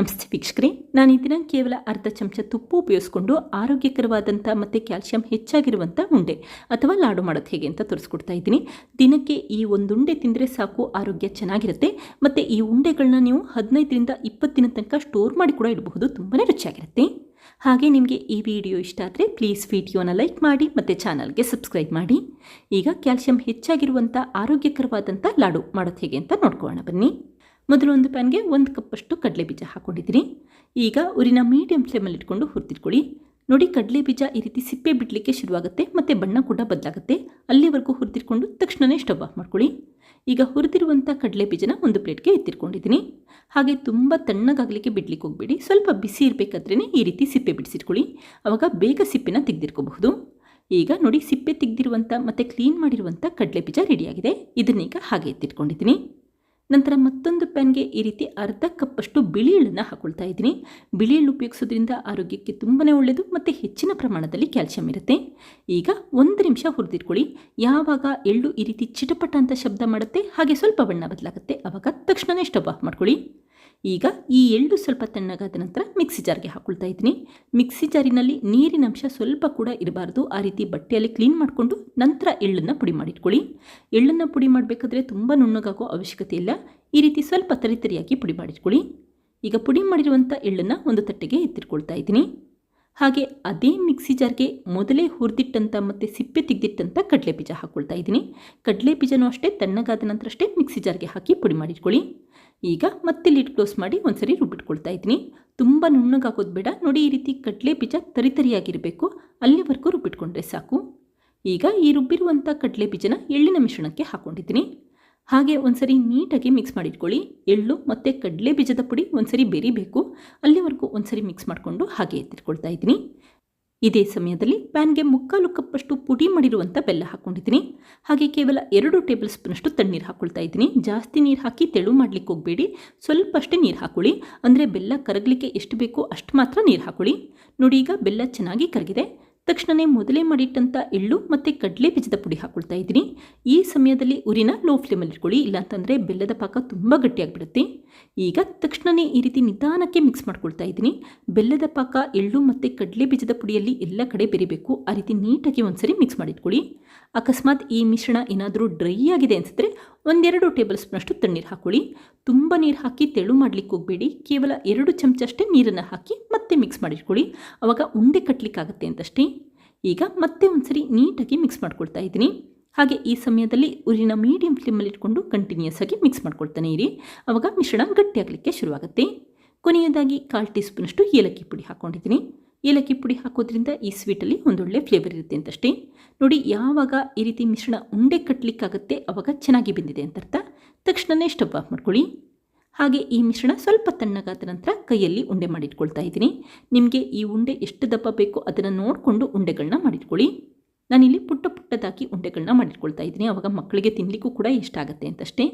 ನಮಸ್ತೆ ವೀಕ್ಷಕರೇ, ನಾನು ಈ ದಿನ ಕೇವಲ ಅರ್ಧ ಚಮಚ ತುಪ್ಪ ಉಪಯೋಗಿಸ್ಕೊಂಡು ಆರೋಗ್ಯಕರವಾದಂಥ ಮತ್ತು ಕ್ಯಾಲ್ಸಿಯಂ ಹೆಚ್ಚಾಗಿರುವಂಥ ಉಂಡೆ ಅಥವಾ ಲಾಡು ಮಾಡೋದು ಹೇಗೆ ಅಂತ ತೋರಿಸ್ಕೊಡ್ತಾ ಇದ್ದೀನಿ. ದಿನಕ್ಕೆ ಈ ಒಂದು ಉಂಡೆ ತಿಂದರೆ ಸಾಕು, ಆರೋಗ್ಯ ಚೆನ್ನಾಗಿರುತ್ತೆ. ಮತ್ತು ಈ ಉಂಡೆಗಳನ್ನ ನೀವು ಹದಿನೈದರಿಂದ ಇಪ್ಪತ್ತು ದಿನ ತನಕ ಸ್ಟೋರ್ ಮಾಡಿ ಕೂಡ ಇಡಬಹುದು ತುಂಬಾ ರುಚಿಯಾಗಿರುತ್ತೆ. ಹಾಗೆ ನಿಮಗೆ ಈ ವಿಡಿಯೋ ಇಷ್ಟ ಆದರೆ ಪ್ಲೀಸ್ ವಿಡಿಯೋನ ಲೈಕ್ ಮಾಡಿ, ಮತ್ತು ಚಾನಲ್ಗೆ ಸಬ್ಸ್ಕ್ರೈಬ್ ಮಾಡಿ. ಈಗ ಕ್ಯಾಲ್ಸಿಯಂ ಹೆಚ್ಚಾಗಿರುವಂಥ ಆರೋಗ್ಯಕರವಾದಂಥ ಲಾಡು ಮಾಡೋದು ಹೇಗೆ ಅಂತ ನೋಡ್ಕೊಳ್ಳೋಣ ಬನ್ನಿ. ಮೊದಲು ಒಂದು ಪ್ಯಾನ್ಗೆ ಒಂದು ಕಪ್ಪಷ್ಟು ಕಡಲೆ ಬೀಜ ಹಾಕ್ಕೊಂಡಿದ್ದೀನಿ. ಈಗ ಉರಿನ ಮೀಡಿಯಂ ಫ್ಲೇಮಲ್ಲಿ ಇಟ್ಕೊಂಡು ಹುರಿದಿಟ್ಕೊಳ್ಳಿ. ನೋಡಿ, ಕಡಲೆ ಬೀಜ ಈ ರೀತಿ ಸಿಪ್ಪೆ ಬಿಡಲಿಕ್ಕೆ ಶುರುವಾಗುತ್ತೆ, ಮತ್ತು ಬಣ್ಣ ಕೂಡ ಬದಲಾಗುತ್ತೆ. ಅಲ್ಲಿವರೆಗೂ ಹುರಿದಿಟ್ಕೊಂಡು ತಕ್ಷಣವೇ ಸ್ಟವ್ ಆಫ್ ಮಾಡ್ಕೊಳ್ಳಿ. ಈಗ ಹುರಿದಿರುವಂಥ ಕಡಲೆ ಬೀಜನ ಒಂದು ಪ್ಲೇಟ್ಗೆ ಎತ್ತಿಟ್ಕೊಂಡಿದ್ದೀನಿ. ಹಾಗೆ ತುಂಬ ತಣ್ಣಗಾಗಲಿಕ್ಕೆ ಬಿಡ್ಲಿಕ್ಕೆ ಹೋಗಬೇಡಿ. ಸ್ವಲ್ಪ ಬಿಸಿ ಇರಬೇಕಾದ್ರೇ ಈ ರೀತಿ ಸಿಪ್ಪೆ ಬಿಡಿಸಿಟ್ಕೊಳ್ಳಿ. ಆವಾಗ ಬೇಗ ಸಿಪ್ಪೆನ ತೆಗೆದಿಟ್ಕೋಬಹುದು. ಈಗ ನೋಡಿ, ಸಿಪ್ಪೆ ತೆಗೆದಿರುವಂಥ ಮತ್ತು ಕ್ಲೀನ್ ಮಾಡಿರುವಂಥ ಕಡಲೆ ಬೀಜ ರೆಡಿಯಾಗಿದೆ ಇದನ್ನೀಗ ಹಾಗೆ ಎತ್ತಿಟ್ಕೊಂಡಿದ್ದೀನಿ. ನಂತರ ಮತ್ತೊಂದು ಪ್ಯಾನ್ಗೆ ಈ ರೀತಿ ಅರ್ಧ ಕಪ್ಪಷ್ಟು ಬಿಳಿ ಎಳ್ಳನ್ನು ಹಾಕೊಳ್ತಾ ಇದ್ದೀನಿ. ಬಿಳಿ ಎಳ್ಳು ಉಪಯೋಗಿಸೋದ್ರಿಂದ ಆರೋಗ್ಯಕ್ಕೆ ತುಂಬಾ ಒಳ್ಳೆಯದು ಮತ್ತು ಹೆಚ್ಚಿನ ಪ್ರಮಾಣದಲ್ಲಿ ಕ್ಯಾಲ್ಸಿಯಂ ಇರುತ್ತೆ. ಈಗ ಒಂದು ನಿಮಿಷ ಹುರಿದಿಟ್ಕೊಳ್ಳಿ. ಯಾವಾಗ ಎಳ್ಳು ಈ ರೀತಿ ಚಿಟಪಟ ಅಂತ ಶಬ್ದ ಮಾಡುತ್ತೆ? ಹಾಗೆ ಸ್ವಲ್ಪ ಬಣ್ಣ ಬದಲಾಗುತ್ತೆ. ಆವಾಗ ತಕ್ಷಣವೇ ಸ್ಟವ್ ಆಫ್ ಮಾಡ್ಕೊಳ್ಳಿ. ಈಗ ಈ ಎಳ್ಳು ಸ್ವಲ್ಪ ತಣ್ಣಗಾದ ನಂತರ ಮಿಕ್ಸಿ ಜಾರ್ಗೆ ಹಾಕೊಳ್ತಾ ಇದ್ದೀನಿ. ಮಿಕ್ಸಿ ಜಾರಿನಲ್ಲಿ ನೀರಿನ ಅಂಶ ಸ್ವಲ್ಪ ಕೂಡ ಇರಬಾರ್ದು. ಆ ರೀತಿ ಬಟ್ಟೆಯಲ್ಲಿ ಕ್ಲೀನ್ ಮಾಡಿಕೊಂಡು ನಂತರ ಎಳ್ಳನ್ನು ಪುಡಿ ಮಾಡಿಟ್ಕೊಳ್ಳಿ. ಎಳ್ಳನ್ನು ಪುಡಿ ಮಾಡಬೇಕಾದ್ರೆ ತುಂಬ ನುಣ್ಣಗಾಗೋ ಅವಶ್ಯಕತೆ ಇಲ್ಲ. ಈ ರೀತಿ ಸ್ವಲ್ಪ ತರಿತರಿಯಾಗಿ ಪುಡಿ ಮಾಡಿಟ್ಕೊಳ್ಳಿ. ಈಗ ಪುಡಿ ಮಾಡಿರುವಂಥ ಎಳ್ಳನ್ನು ಒಂದು ತಟ್ಟೆಗೆ ಎತ್ತಿಟ್ಕೊಳ್ತಾ ಇದ್ದೀನಿ. ಹಾಗೆ ಅದೇ ಮಿಕ್ಸಿ ಜಾರ್ಗೆ ಮೊದಲೇ ಹುರಿದಿಟ್ಟಂಥ ಮತ್ತು ಸಿಪ್ಪೆ ತೆಗೆದಿಟ್ಟಂಥ ಕಡಲೆ ಬೀಜ ಹಾಕ್ಕೊಳ್ತಾ ಇದ್ದೀನಿ. ಕಡಲೆ ಬೀಜನೂ ಅಷ್ಟೇ ತಣ್ಣಗಾದ ನಂತರ ಅಷ್ಟೇ ಮಿಕ್ಸಿ ಜಾರ್ಗೆ ಹಾಕಿ ಪುಡಿ ಮಾಡಿಟ್ಕೊಳ್ಳಿ. ಈಗ ಮತ್ತೆ ಲಿಡ್ ಕ್ಲೋಸ್ ಮಾಡಿ ಒಂದ್ಸರಿ ರುಬ್ಬಿಟ್ಕೊಳ್ತಾ ಇದ್ದೀನಿ. ತುಂಬ ನುಣ್ಣಗಾಗೋದು ಬೇಡ. ನೋಡಿ ಈ ರೀತಿ ಕಡಲೆ ಬೀಜ ತರಿತರಿಯಾಗಿರಬೇಕು ಅಲ್ಲಿವರೆಗೂ ರುಬ್ಬಿಟ್ಕೊಂಡ್ರೆ ಸಾಕು. ಈಗ ಈ ರುಬ್ಬಿರುವಂಥ ಕಡಲೆ ಬೀಜನ ಎಳ್ಳಿನ ಮಿಶ್ರಣಕ್ಕೆ ಹಾಕ್ಕೊಂಡಿದ್ದೀನಿ ಹಾಗೆ ಒಂದ್ಸರಿ ನೀಟಾಗಿ ಮಿಕ್ಸ್ ಮಾಡಿಟ್ಕೊಳ್ಳಿ. ಎಳ್ಳು ಮತ್ತು ಕಡಲೆ ಬೀಜದ ಪುಡಿ ಒಂದ್ಸರಿ ಬೆರಿಬೇಕು. ಅಲ್ಲಿವರೆಗೂ ಒಂದ್ಸರಿ ಮಿಕ್ಸ್ ಮಾಡಿಕೊಂಡು ಹಾಗೆ ಎತ್ತಿಟ್ಕೊಳ್ತಾ ಇದ್ದೀನಿ. ಇದೇ ಸಮಯದಲ್ಲಿ ಪ್ಯಾನ್ಗೆ ಮುಕ್ಕಾಲು ಕಪ್ಪಷ್ಟು ಪುಡಿ ಮಾಡಿರುವಂಥ ಬೆಲ್ಲ ಹಾಕ್ಕೊಂಡಿದ್ದೀನಿ. ಹಾಗೆ ಕೇವಲ ಎರಡು ಟೇಬಲ್ ಸ್ಪೂನಷ್ಟು ತಣ್ಣೀರು ಹಾಕ್ಕೊಳ್ತಾ ಇದ್ದೀನಿ. ಜಾಸ್ತಿ ನೀರು ಹಾಕಿ ತೆಳು ಮಾಡಲಿಕ್ಕೆ ಹೋಗಬೇಡಿ. ಸ್ವಲ್ಪ ಅಷ್ಟೇ ನೀರು ಹಾಕೊಳ್ಳಿ. ಅಂದರೆ ಬೆಲ್ಲ ಕರಗಲಿಕ್ಕೆ ಎಷ್ಟು ಬೇಕೋ ಅಷ್ಟು ಮಾತ್ರ ನೀರು ಹಾಕೊಳ್ಳಿ. ನೋಡಿ ಈಗ ಬೆಲ್ಲ ಚೆನ್ನಾಗಿ ಕರಗಿದೆ. ತಕ್ಷಣವೇ ಮೊದಲೇ ಮಾಡಿಟ್ಟಂಥ ಎಳ್ಳು ಮತ್ತು ಕಡಲೆ ಬೀಜದ ಪುಡಿ ಹಾಕ್ಕೊಳ್ತಾ ಇದ್ದೀನಿ. ಈ ಸಮಯದಲ್ಲಿ ಉರಿನ ಲೋ ಫ್ಲೇಮಲ್ಲಿ ಇಟ್ಕೊಳ್ಳಿ, ಇಲ್ಲಾಂತಂದರೆ ಬೆಲ್ಲದ ಪಾಕ ತುಂಬ ಗಟ್ಟಿಯಾಗಿಬಿಡುತ್ತೆ. ಈಗ ತಕ್ಷಣನೇ ಈ ರೀತಿ ನಿಧಾನಕ್ಕೆ ಮಿಕ್ಸ್ ಮಾಡ್ಕೊಳ್ತಾ ಇದ್ದೀನಿ. ಬೆಲ್ಲದ ಪಾಕ, ಎಳ್ಳು ಮತ್ತು ಕಡಲೆ ಬೀಜದ ಪುಡಿಯಲ್ಲಿ ಎಲ್ಲ ಕಡೆ ಬೆರಿಬೇಕು. ಆ ರೀತಿ ನೀಟಾಗಿ ಒಂದ್ಸರಿ ಮಿಕ್ಸ್ ಮಾಡಿಟ್ಕೊಳ್ಳಿ. ಅಕಸ್ಮಾತ್ ಈ ಮಿಶ್ರಣ ಏನಾದರೂ ಡ್ರೈ ಆಗಿದೆ ಅನಿಸಿದ್ರೆ ಒಂದೆರಡು ಟೇಬಲ್ ಸ್ಪೂನಷ್ಟು ತಣ್ಣೀರು ಹಾಕ್ಕೊಳ್ಳಿ ತುಂಬ ನೀರು ಹಾಕಿ ತೆಳು ಮಾಡಲಿಕ್ಕೆ ಹೋಗಬೇಡಿ. ಕೇವಲ ಎರಡು ಚಮಚ ಅಷ್ಟೇ ನೀರನ್ನು ಹಾಕಿ ಮತ್ತೆ ಮಿಕ್ಸ್ ಮಾಡಿಟ್ಕೊಳ್ಳಿ. ಆವಾಗ ಉಂಡೆ ಕಟ್ಟಲಿಕ್ಕಾಗತ್ತೆ ಅಂತಷ್ಟೇ. ಈಗ ಮತ್ತೆ ಒಂದ್ಸರಿ ನೀಟಾಗಿ ಮಿಕ್ಸ್ ಮಾಡ್ಕೊಳ್ತಾ ಇದ್ದೀನಿ. ಹಾಗೆ ಈ ಸಮಯದಲ್ಲಿ ಉರಿನ ಮೀಡಿಯಂ ಫ್ಲೇಮಲ್ಲಿ ಇಟ್ಕೊಂಡು ಕಂಟಿನ್ಯೂಸ್ ಆಗಿ ಮಿಕ್ಸ್ ಮಾಡ್ಕೊಳ್ತಾನೆ ಇರಿ. ಆವಾಗ ಮಿಶ್ರಣ ಗಟ್ಟಿಯಾಗಲಿಕ್ಕೆ ಶುರುವಾಗುತ್ತೆ. ಕೊನೆಯದಾಗಿ ಕಾಲ್ ಟೀ ಸ್ಪೂನಷ್ಟು ಏಲಕ್ಕಿ ಪುಡಿ ಹಾಕ್ಕೊಂಡಿದ್ದೀನಿ ಏಲಕ್ಕಿ ಪುಡಿ ಹಾಕೋದ್ರಿಂದ ಈ ಸ್ವೀಟಲ್ಲಿ ಒಂದೊಳ್ಳೆ ಫ್ಲೇವರ್ ಇರುತ್ತೆ ಅಂತಷ್ಟೇ. ನೋಡಿ, ಯಾವಾಗ ಈ ರೀತಿ ಮಿಶ್ರಣ ಉಂಡೆ ಕಟ್ಟಲಿಕ್ಕಾಗತ್ತೆ ಆವಾಗ ಚೆನ್ನಾಗಿ ಬೆಂದಿದೆ ಅಂತ ಅರ್ಥ. ತಕ್ಷಣವೇ ಸ್ಟವ್ ಆಫ್ ಮಾಡ್ಕೊಳ್ಳಿ. ಹಾಗೆ ಈ ಮಿಶ್ರಣ ಸ್ವಲ್ಪ ತಣ್ಣಗಾದ ನಂತರ ಕೈಯಲ್ಲಿ ಉಂಡೆ ಮಾಡಿಟ್ಕೊಳ್ತಾ ಇದ್ದೀನಿ. ನಿಮಗೆ ಈ ಉಂಡೆ ಎಷ್ಟು ದಪ್ಪ ಬೇಕೋ ಅದನ್ನು ನೋಡಿಕೊಂಡು ಉಂಡೆಗಳನ್ನ ಮಾಡಿಟ್ಕೊಳ್ಳಿ. ನಾನಿಲ್ಲಿ ಪುಟ್ಟ ಪುಟ್ಟದಾಗಿ ಉಂಡೆಗಳನ್ನ ಮಾಡಿಟ್ಕೊಳ್ತಾ ಇದ್ದೀನಿ. ಅವಾಗ ಮಕ್ಕಳಿಗೆ ತಿನ್ನಲಿಕ್ಕೂ ಕೂಡ ಇಷ್ಟ ಆಗುತ್ತೆ ಅಂತಷ್ಟೇ.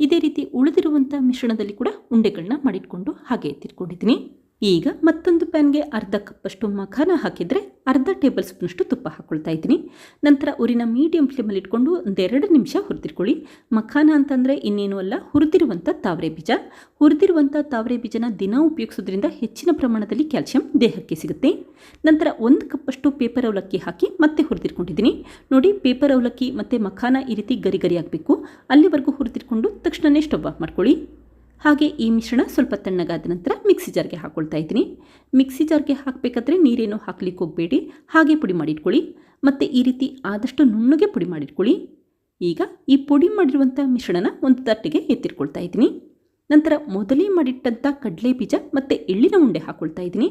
ಇದೇ ರೀತಿ ಉಳಿದಿರುವಂಥ ಮಿಶ್ರಣದಲ್ಲಿ ಕೂಡ ಉಂಡೆಗಳನ್ನ ಮಾಡಿಟ್ಕೊಂಡು ಹಾಗೆ ಎತ್ತಿಟ್ಕೊಂಡಿದ್ದೀನಿ. ಈಗ ಮತ್ತೊಂದು ಪ್ಯಾನ್ಗೆ ಅರ್ಧ ಕಪ್ಪಷ್ಟು ಮಖಾನ ಹಾಕಿದರೆ ಅರ್ಧ ಟೇಬಲ್ ಸ್ಪೂನಷ್ಟು ತುಪ್ಪ ಹಾಕ್ಕೊಳ್ತಾ ಇದ್ದೀನಿ. ನಂತರ ಊರಿನ ಮೀಡಿಯಂ ಫ್ಲೇಮಲ್ಲಿ ಇಟ್ಕೊಂಡು ಒಂದೆರಡು ನಿಮಿಷ ಹುರಿದಿಟ್ಕೊಳ್ಳಿ. ಮಖಾನ ಅಂತಂದರೆ ಇನ್ನೇನು ಅಲ್ಲ ಹುರಿದಿರುವಂಥ ತಾವರೆ ಬೀಜ. ಹುರಿದಿರುವಂಥ ತಾವರೆ ಬೀಜನ ದಿನ ಉಪಯೋಗಿಸೋದ್ರಿಂದ ಹೆಚ್ಚಿನ ಪ್ರಮಾಣದಲ್ಲಿ ಕ್ಯಾಲ್ಸಿಯಂ ದೇಹಕ್ಕೆ ಸಿಗುತ್ತೆ. ನಂತರ ಒಂದು ಕಪ್ಪಷ್ಟು ಪೇಪರ್ ಅವಲಕ್ಕಿ ಹಾಕಿ ಮತ್ತೆ ಹುರಿದಿಟ್ಕೊಂಡಿದ್ದೀನಿ. ನೋಡಿ, ಪೇಪರ್ ಅವಲಕ್ಕಿ ಮತ್ತು ಮಖಾನ ಈ ರೀತಿ ಗರಿಗರಿ ಗರಿ ಆಗಬೇಕು. ಅಲ್ಲಿವರೆಗೂ ಹುರಿದಿಟ್ಕೊಂಡು ತಕ್ಷಣವೇ ಸ್ಟವ್ ಆಫ್ ಮಾಡ್ಕೊಳ್ಳಿ. ಹಾಗೆ ಈ ಮಿಶ್ರಣ ಸ್ವಲ್ಪ ತಣ್ಣಗಾದ ನಂತರ ಮಿಕ್ಸಿ ಜಾರ್ಗೆ ಹಾಕ್ಕೊಳ್ತಾ ಇದ್ದೀನಿ. ಮಿಕ್ಸಿ ಜಾರ್ಗೆ ಹಾಕಬೇಕಾದ್ರೆ ನೀರೇನು ಹಾಕ್ಲಿಕ್ಕೆ ಹೋಗಬೇಡಿ. ಹಾಗೆ ಪುಡಿ ಮಾಡಿಟ್ಕೊಳ್ಳಿ. ಮತ್ತು ಈ ರೀತಿ ಆದಷ್ಟು ನುಣ್ಣಗೆ ಪುಡಿ ಮಾಡಿಟ್ಕೊಳ್ಳಿ. ಈಗ ಈ ಪುಡಿ ಮಾಡಿರುವಂಥ ಮಿಶ್ರಣನ ಒಂದು ತಟ್ಟೆಗೆ ಎತ್ತಿಟ್ಕೊಳ್ತಾ ಇದ್ದೀನಿ. ನಂತರ ಮೊದಲೇ ಮಾಡಿಟ್ಟಂಥ ಕಡಲೆ ಬೀಜ ಮತ್ತು ಎಳ್ಳಿನ ಉಂಡೆ ಹಾಕ್ಕೊಳ್ತಾ ಇದ್ದೀನಿ.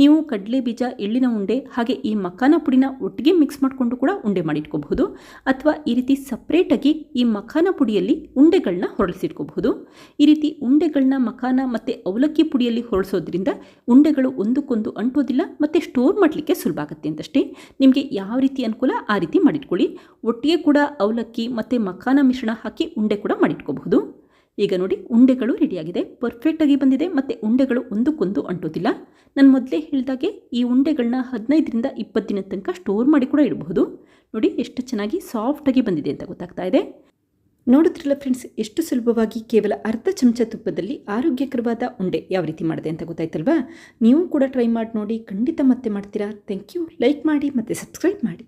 ನೀವು ಕಡಲೆ ಬೀಜ, ಎಳ್ಳಿನ ಉಂಡೆ ಹಾಗೆ ಈ ಮಖಾನ ಪುಡಿನ ಒಟ್ಟಿಗೆ ಮಿಕ್ಸ್ ಮಾಡಿಕೊಂಡು ಕೂಡ ಉಂಡೆ ಮಾಡಿಟ್ಕೋಬಹುದು. ಅಥವಾ ಈ ರೀತಿ ಸಪ್ರೇಟಾಗಿ ಈ ಮಖಾನ ಪುಡಿಯಲ್ಲಿ ಉಂಡೆಗಳನ್ನ ಹೊರಳಿಸಿಟ್ಕೋಬಹುದು. ಈ ರೀತಿ ಉಂಡೆಗಳನ್ನ ಮಖಾನ ಮತ್ತು ಅವಲಕ್ಕಿ ಪುಡಿಯಲ್ಲಿ ಹೊರಳಿಸೋದ್ರಿಂದ ಉಂಡೆಗಳು ಒಂದಕ್ಕೊಂದು ಅಂಟೋದಿಲ್ಲ ಮತ್ತು ಸ್ಟೋರ್ ಮಾಡಲಿಕ್ಕೆ ಸುಲಭ ಆಗುತ್ತೆ ಅಂತಷ್ಟೇ. ನಿಮಗೆ ಯಾವ ರೀತಿ ಅನುಕೂಲ ಆ ರೀತಿ ಮಾಡಿಟ್ಕೊಳ್ಳಿ. ಒಟ್ಟಿಗೆ ಕೂಡ ಅವಲಕ್ಕಿ ಮತ್ತು ಮಖಾನ ಮಿಶ್ರಣ ಹಾಕಿ ಉಂಡೆ ಕೂಡ ಮಾಡಿಟ್ಕೋಬಹುದು. ಈಗ ನೋಡಿ ಉಂಡೆಗಳು ರೆಡಿಯಾಗಿದೆ. ಪರ್ಫೆಕ್ಟಾಗಿ ಬಂದಿದೆ. ಮತ್ತು ಉಂಡೆಗಳು ಒಂದಕ್ಕೊಂದು ಅಂಟೋದಿಲ್ಲ. ನಾನು ಮೊದಲೇ ಹೇಳಿದಾಗೆ ಈ ಉಂಡೆಗಳನ್ನ ಹದಿನೈದರಿಂದ ಇಪ್ಪತ್ತು ದಿನದ ತನಕ ಸ್ಟೋರ್ ಮಾಡಿ ಕೂಡ ಇಡಬಹುದು. ನೋಡಿ ಎಷ್ಟು ಚೆನ್ನಾಗಿ ಸಾಫ್ಟಾಗಿ ಬಂದಿದೆ ಅಂತ ಗೊತ್ತಾಗ್ತಾ ಇದೆ. ನೋಡಿದ್ರಲ್ಲ ಫ್ರೆಂಡ್ಸ್ ಎಷ್ಟು ಸುಲಭವಾಗಿ ಕೇವಲ ಅರ್ಧ ಚಮಚ ತುಪ್ಪದಲ್ಲಿ ಆರೋಗ್ಯಕರವಾದ ಉಂಡೆ ಯಾವ ರೀತಿ ಮಾಡಿದೆ ಅಂತ ಗೊತ್ತಾಯ್ತಲ್ವಾ? ನೀವು ಕೂಡ ಟ್ರೈ ಮಾಡಿ ನೋಡಿ. ಖಂಡಿತ ಮತ್ತೆ ಮಾಡ್ತೀರಾ? ಥ್ಯಾಂಕ್ ಯು ಲೈಕ್ ಮಾಡಿ ಮತ್ತು ಸಬ್ಸ್ಕ್ರೈಬ್ ಮಾಡಿ.